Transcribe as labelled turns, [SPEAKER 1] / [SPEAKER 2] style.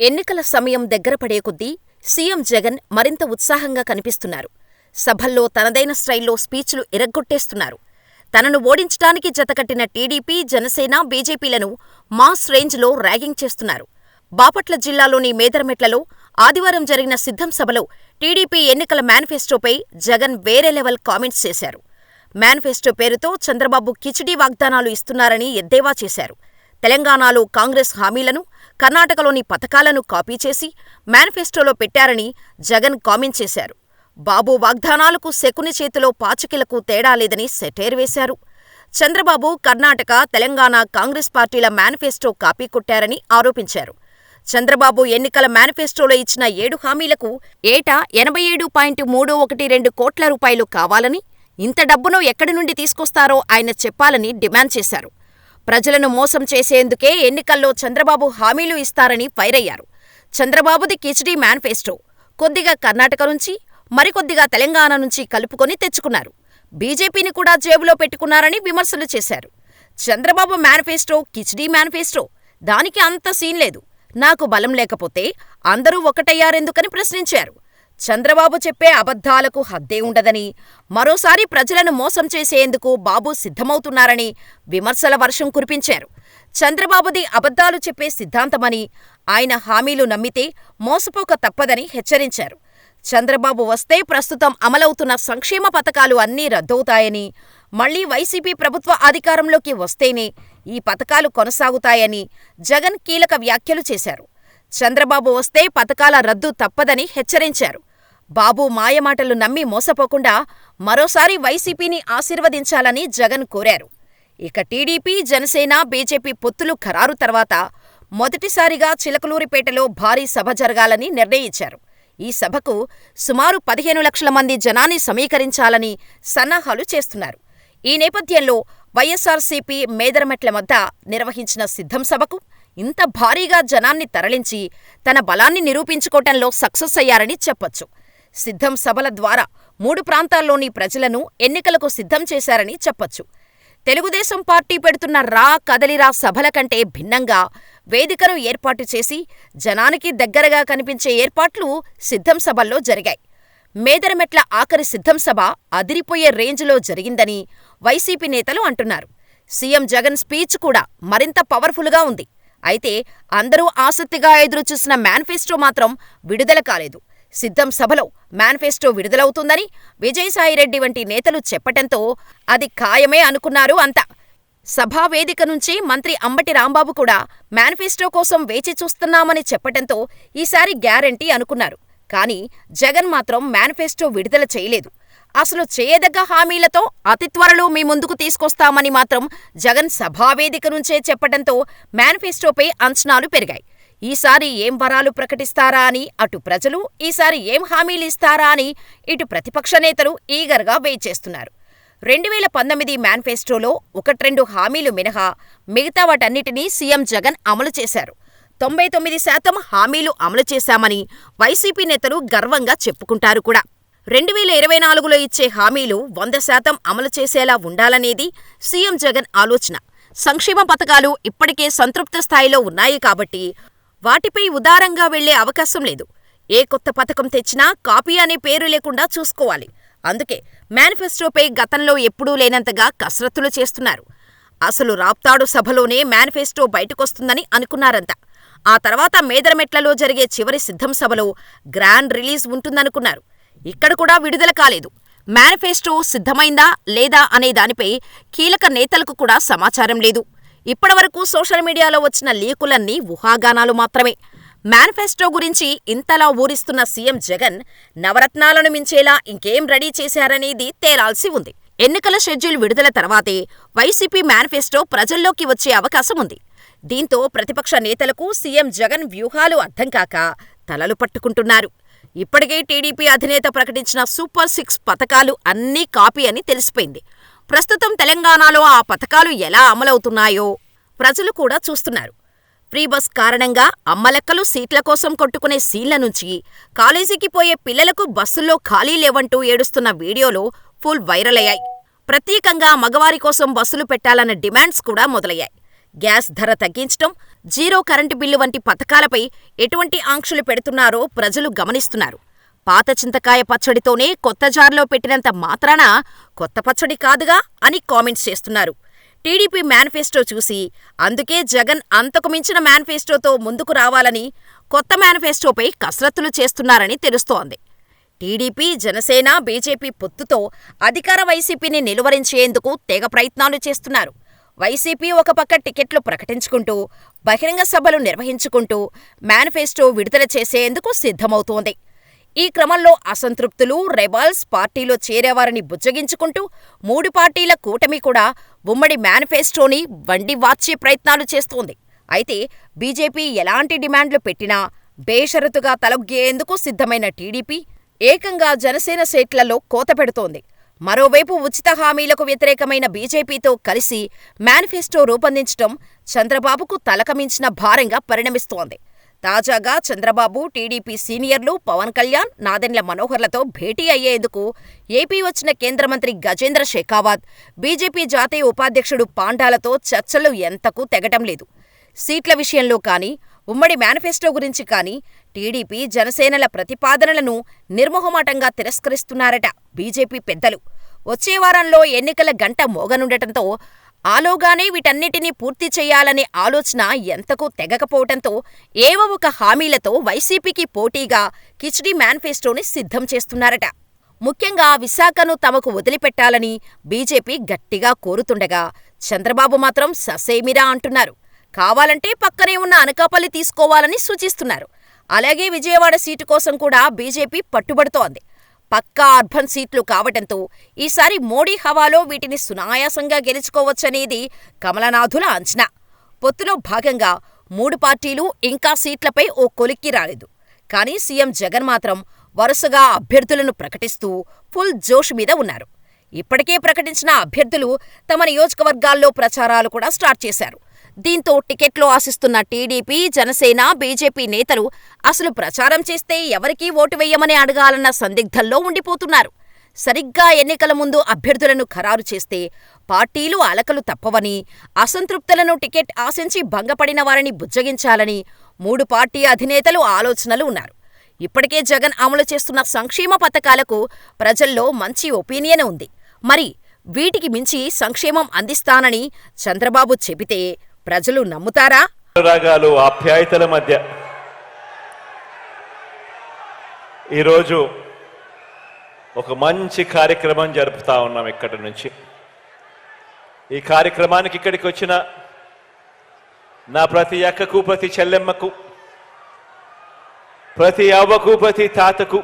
[SPEAKER 1] ఎన్నికల సమయం దగ్గరపడే కొద్దీ సీఎం జగన్ మరింత ఉత్సాహంగా కనిపిస్తున్నారు. సభల్లో తనదైన స్టైల్లో స్పీచ్లు ఇరగ్గొట్టేస్తున్నారు. తనను ఓడించటానికి జతకట్టిన టీడీపీ, జనసేన, బీజేపీలను మాస్ రేంజ్లో ర్యాగింగ్ చేస్తున్నారు. బాపట్ల జిల్లాలోని మేదరమెట్లలో ఆదివారం జరిగిన సిద్ధం సభలో టీడీపీ ఎన్నికల మేనిఫెస్టోపై జగన్ వేరే లెవెల్ కామెంట్స్ చేశారు. మేనిఫెస్టో పేరుతో చంద్రబాబు కిచిడీ వాగ్దానాలు ఇస్తున్నారని ఎద్దేవా చేశారు. తెలంగాణలో కాంగ్రెస్ హామీలను, కర్ణాటకలోని పథకాలను కాపీ చేసి మేనిఫెస్టోలో పెట్టారని జగన్ కామెంట్ చేశారు. బాబు వాగ్దానాలకు శకుని చేతిలో పాచికలకు తేడా లేదని సెటైర్ వేశారు. చంద్రబాబు కర్ణాటక, తెలంగాణ కాంగ్రెస్ పార్టీల మేనిఫెస్టో కాపీ కొట్టారని ఆరోపించారు. చంద్రబాబు ఎన్నికల మేనిఫెస్టోలో ఇచ్చిన ఏడు హామీలకు ఏటా ఎనభై ఏడు పాయింట్ మూడు ఒకటి రెండు కోట్ల రూపాయలు కావాలని, ఇంత డబ్బును ఎక్కడి నుండి తీసుకొస్తారో ఆయన చెప్పాలని డిమాండ్ చేశారు. ప్రజలను మోసం చేసేందుకే ఎన్నికల్లో చంద్రబాబు హామీలు ఇస్తారని ఫైరయ్యారు. చంద్రబాబుది కిచిడీ మేనిఫెస్టో. కొద్దిగా కర్ణాటక నుంచి, మరికొద్దిగా తెలంగాణ నుంచి కలుపుకొని తెచ్చుకున్నారు. బీజేపీని కూడా జేబులో పెట్టుకున్నారని విమర్శలు చేశారు. Chandrababu manifesto khichdi manifesto. దానికి అంత సీన్ లేదు. నాకు బలం లేకపోతే అందరూ ఒకటయ్యారెందుకని ప్రశ్నించారు. చంద్రబాబు చెప్పే అబద్ధాలకు హద్దే ఉండదని, మరోసారి ప్రజలను మోసం చేసేందుకు బాబు సిద్ధమవుతున్నారని విమర్శల వర్షం కురిపించారు. చంద్రబాబుది అబద్ధాలు చెప్పే సిద్ధాంతమని, ఆయన హామీలు నమ్మితే మోసపోక తప్పదని హెచ్చరించారు. చంద్రబాబు వస్తే ప్రస్తుతం అమలవుతున్న సంక్షేమ పథకాలు అన్నీ రద్దవుతాయని, మళ్ళీ వైసీపీ ప్రభుత్వ అధికారంలోకి వస్తేనే ఈ పథకాలు కొనసాగుతాయని జగన్ కీలక వ్యాఖ్యలు చేశారు. చంద్రబాబు వస్తే పథకాల రద్దు తప్పదని హెచ్చరించారు. బాబు మాయమాటలు నమ్మి మోసపోకుండా మరోసారి వైసీపీని ఆశీర్వదించాలని జగన్ కోరారు. ఇక టీడీపీ, జనసేన, బీజేపీ పొత్తులు ఖరారు తర్వాత మొదటిసారిగా చిలకలూరిపేటలో భారీ సభ జరగాలని నిర్ణయించారు. ఈ సభకు సుమారు పదిహేను లక్షల మంది జనాన్ని సమీకరించాలని సన్నాహాలు చేస్తున్నారు. ఈ నేపథ్యంలో వైఎస్సార్సీపీ మేదరమెట్ల వద్ద నిర్వహించిన సిద్ధం సభకు ఇంత భారీగా జనాన్ని తరలించి తన బలాన్ని నిరూపించుకోటంలో సక్సెస్ అయ్యారని చెప్పొచ్చు. సిద్ధం సభల ద్వారా మూడు ప్రాంతాల్లోని ప్రజలను ఎన్నికలకు సిద్ధం చేశారని చెప్పొచ్చు. తెలుగుదేశం పార్టీ పెడుతున్న రా కదలిరా సభల కంటే భిన్నంగా వేదికను ఏర్పాటు చేసి జనానికి దగ్గరగా కనిపించే ఏర్పాట్లు సిద్ధం సభల్లో జరిగాయి. మేదరమెట్ల ఆఖరి సిద్ధం సభ అదిరిపోయే రేంజ్లో జరిగిందని వైసీపీ నేతలు అంటున్నారు. సీఎం జగన్ స్పీచ్ కూడా మరింత పవర్ఫుల్గా ఉంది. అయితే అందరూ ఆసక్తిగా ఎదురుచూసిన మేనిఫెస్టో మాత్రం విడుదల కాలేదు. సిద్ధం సభలో మేనిఫెస్టో విడుదలవుతుందని విజయసాయిరెడ్డి వంటి నేతలు చెప్పటంతో అది ఖాయమే అనుకున్నారు అంతా. సభా వేదిక నుంచి మంత్రి అంబటి రాంబాబు కూడా మేనిఫెస్టో కోసం వేచి చూస్తున్నామని చెప్పటంతో ఈసారి గ్యారంటీ అనుకున్నారు. కానీ జగన్ మాత్రం మేనిఫెస్టో విడుదల చేయలేదు. అసలు చేయదగ్గ హామీలతో అతి త్వరలో మీ ముందుకు తీసుకొస్తామని మాత్రం జగన్ సభావేదిక నుంచే చెప్పటంతో మేనిఫెస్టోపై అంచనాలు పెరిగాయి. ఈసారి ఏం వరాలు ప్రకటిస్తారా అని అటు ప్రజలు, ఈసారి ఏం హామీలు ఇస్తారా అని ఇటు ప్రతిపక్ష నేతలు ఈగర్గా వెయిట్ చేస్తున్నారు. రెండువేల పంతొమ్మిది మేనిఫెస్టోలో ఒకట్రెండు హామీలు మినహా మిగతా వాటన్నిటినీ సీఎం జగన్ అమలు చేశారు. తొంభై తొమ్మిది శాతం హామీలు అమలు చేశామని వైసీపీ నేతలు గర్వంగా చెప్పుకుంటారు కూడా. రెండువేల ఇరవై నాలుగులో ఇచ్చే హామీలు వంద శాతం అమలు చేసేలా ఉండాలనేది సీఎం జగన్ ఆలోచన. సంక్షేమ పథకాలు ఇప్పటికే సంతృప్త స్థాయిలో ఉన్నాయి కాబట్టి వాటిపై ఉదారంగా వెళ్ళే అవకాశం లేదు. ఏ కొత్త పథకం తెచ్చినా కాపీ అనే పేరు లేకుండా చూసుకోవాలి. అందుకే మేనిఫెస్టోపై గతంలో ఎప్పుడూ లేనంతగా కసరత్తులు చేస్తున్నారు. అసలు రాప్తాడు సభలోనే మేనిఫెస్టో బయటకొస్తుందని అనుకున్నారంతా. ఆ తర్వాత మేదరమెట్లలో జరిగే చివరి సిద్ధం సభలో గ్రాండ్ రిలీజ్ ఉంటుందనుకున్నారు. ఇక్కడ కూడా విడుదల కాలేదు. మేనిఫెస్టో సిద్ధమైందా లేదా అనే దానిపై కీలక నేతలకు కూడా సమాచారం లేదు. ఇప్పటివరకు సోషల్ మీడియాలో వచ్చిన లీకులన్నీ ఊహాగానాలు మాత్రమే. మేనిఫెస్టో గురించి ఇంతలా ఊరిస్తున్న సీఎం జగన్ నవరత్నాలను మించేలా ఇంకేం రెడీ చేశారనేది తేలాల్సి ఉంది. ఎన్నికల షెడ్యూల్ విడుదల తర్వాతే వైసీపీ మేనిఫెస్టో ప్రజల్లోకి వచ్చే అవకాశం ఉంది. దీంతో ప్రతిపక్ష నేతలకు సీఎం జగన్ వ్యూహాలు అర్థంకాక తలలు పట్టుకుంటున్నారు. ఇప్పటికే టీడీపీ అధినేత ప్రకటించిన సూపర్ సిక్స్ పథకాలు అన్నీ కాపీ అని తెలిసిపోయింది. ప్రస్తుతం తెలంగాణలో ఆ పథకాలు ఎలా అమలవుతున్నాయో ప్రజలు కూడా చూస్తున్నారు. ఫ్రీ బస్ కారణంగా అమ్మలెక్కలు సీట్ల కోసం కొట్టుకునే సీన్ల నుంచి కాలేజీకి పోయే పిల్లలకు బస్సుల్లో ఖాళీ లేవంటూ ఏడుస్తున్న వీడియోలు ఫుల్ వైరల్ అయ్యాయి. ప్రత్యేకంగా మగవారి కోసం బస్సులు పెట్టాలన్న డిమాండ్స్ కూడా మొదలయ్యాయి. గ్యాస్ ధర తగ్గించటం, జీరో కరెంటు బిల్లు వంటి పథకాలపై ఎటువంటి ఆంక్షలు పెడుతున్నారో ప్రజలు గమనిస్తున్నారు. పాత చింతకాయ పచ్చడితోనే కొత్త జార్లో పెట్టినంత మాత్రాన కొత్త పచ్చడి కాదుగా అని కామెంట్స్ చేస్తున్నారు. టీడీపీ మేనిఫెస్టో చూసి అందుకే జగన్ అంతకు మించిన మేనిఫెస్టోతో ముందుకు రావాలని కొత్త మేనిఫెస్టోపై కసరత్తులు చేస్తున్నారని తెలుస్తోంది. టీడీపీ, జనసేన, బీజేపీ పొత్తుతో అధికార వైసీపీని నిలువరించేందుకు తెగ ప్రయత్నాలు చేస్తున్నారు. వైసీపీ ఒక పక్క టికెట్లు ప్రకటించుకుంటూ, బహిరంగ సభలు నిర్వహించుకుంటూ మేనిఫెస్టో విడుదల చేసేందుకు సిద్ధమవుతోంది. ఈ క్రమంలో అసంతృప్తులు, రెబల్స్ పార్టీలో చేరేవారిని బుజ్జగించుకుంటూ మూడు పార్టీల కూటమి కూడా ఉమ్మడి మేనిఫెస్టోని వండి వార్చే ప్రయత్నాలు చేస్తోంది. అయితే బీజేపీ ఎలాంటి డిమాండ్లు పెట్టినా బేషరతుగా తలొగ్గేందుకు సిద్ధమైన టీడీపీ ఏకంగా జనసేన సీట్లలో కోత పెడుతోంది. మరోవైపు ఉచిత హామీలకు వ్యతిరేకమైన బీజేపీతో కలిసి మేనిఫెస్టో రూపొందించటం చంద్రబాబుకు తలకమించిన భారంగా పరిణమిస్తోంది. తాజాగా చంద్రబాబు, టీడీపీ సీనియర్లు పవన్ కళ్యాణ్, నాదెండ్ల మనోహర్లతో భేటీ అయ్యేందుకు ఏపీ వచ్చిన కేంద్ర మంత్రి గజేంద్ర షెకావత్, బీజేపీ జాతీయ ఉపాధ్యక్షుడు పాండాలతో చర్చలు ఎంతకు తెగటం లేదు. సీట్ల విషయంలో కానీ, ఉమ్మడి మేనిఫెస్టో గురించి కానీ టీడీపీ, జనసేనల ప్రతిపాదనలను నిర్మొహమాటంగా తిరస్కరిస్తున్నారట బీజేపీ పెద్దలు. వచ్చే వారంలో ఎన్నికల గంట మోగనుండటంతో ఆలోగానే వీటన్నిటినీ పూర్తి చేయాలనే ఆలోచన ఎంతకు తెగకపోవటంతో ఏవో ఒక హామీలతో వైసీపీకి పోటీగా కిచిడీ మేనిఫెస్టోని సిద్ధం చేస్తున్నారట. ముఖ్యంగా విశాఖను తమకు వదిలిపెట్టాలని బీజేపీ గట్టిగా కోరుతుండగా, చంద్రబాబు మాత్రం ససేమిరా అంటున్నారు. కావాలంటే పక్కనే ఉన్న అనకాపల్లి తీసుకోవాలని సూచిస్తున్నారు. అలాగే విజయవాడ సీటు కోసం కూడా బీజేపీ పట్టుబడుతోంది. పక్కా అర్బన్ సీట్లు కావటంతో ఈసారి మోడీ హవాలో వీటిని సునాయాసంగా గెలుచుకోవచ్చనేది కమలనాథుల అంచనా. పొత్తులో భాగంగా మూడు పార్టీలు ఇంకా సీట్లపై ఓ కొలిక్కి రాలేదు. కానీ సీఎం జగన్ మాత్రం వరుసగా అభ్యర్థులను ప్రకటిస్తూ ఫుల్ జోష్ మీద ఉన్నారు. ఇప్పటికే ప్రకటించిన అభ్యర్థులు తమ నియోజకవర్గాల్లో ప్రచారాలు కూడా స్టార్ట్ చేశారు. దీంతో టికెట్లు ఆశిస్తున్న టీడీపీ, జనసేన, బీజేపీ నేతలు అసలు ప్రచారం చేస్తే ఎవరికీ ఓటు వెయ్యమని అడగాలన్న సందిగ్ధంలో ఉండిపోతున్నారు. సరిగ్గా ఎన్నికల ముందు అభ్యర్థులను ఖరారు చేస్తే పార్టీలు అలకలు తప్పవని, అసంతృప్తులను టికెట్ ఆశించి భంగపడిన వారిని బుజ్జగించాలని మూడు పార్టీ అధినేతలు ఆలోచనలు ఉన్నారు. ఇప్పటికే జగన్ అమలు చేస్తున్న సంక్షేమ పథకాలకు ప్రజల్లో మంచి ఒపీనియన్ ఉంది. మరి వీటికి మించి సంక్షేమం అందిస్తానని చంద్రబాబు చెబితే ప్రజలు నమ్ముతారా?
[SPEAKER 2] రాగాలు ఆప్యాయతల మధ్య ఈరోజు ఒక మంచి కార్యక్రమం జరుపుతా ఉన్నాం ఇక్కడి నుంచి ఈ కార్యక్రమానికి ఇక్కడికి వచ్చిన నా ప్రతి అక్కకు ప్రతి చెల్లెమ్మకు ప్రతి అవ్వకు ప్రతి తాతకు